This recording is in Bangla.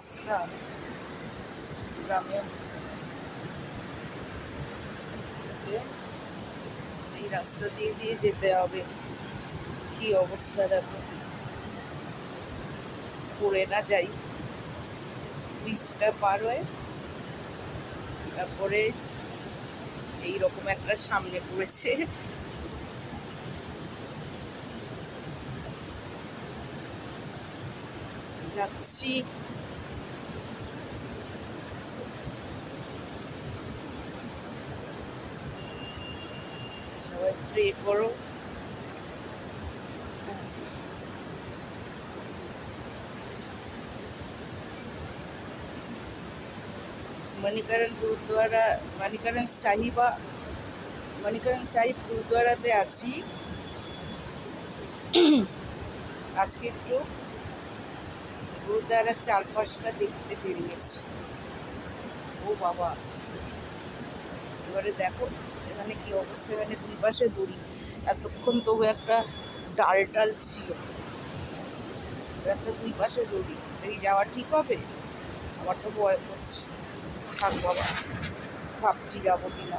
রাস্তা গ্রামে এই রাস্তা দিয়ে দিয়ে যেতে হবে। কি অবস্থা দেখো। পড়ে না যাই। বৃষ্টিটা পার হয়ে তারপরে এইরকম একটা সামনে পড়েছে। যাচ্ছি। প্রে করো মণিকরণ গুরুদ্বারা মণিকরণ সাহিবা মণিকরণ সাহিব গুরুদ্বারাতে আছি। আজকে একটু গুরুদ্বারার চারপাশটা দেখতে বেরিয়েছি ও বাবা। এবারে দেখো, এখানে কি অবস্থা? এখানে দুই পাশে দড়ি। এতক্ষণ তবু একটা ডাল টাল ছিল একটা দুই পাশে দড়ি। এই যাওয়া ঠিক হবে? আমার তো ভয় করছে। থাক বাবা, ভাবছি যাব কিনা।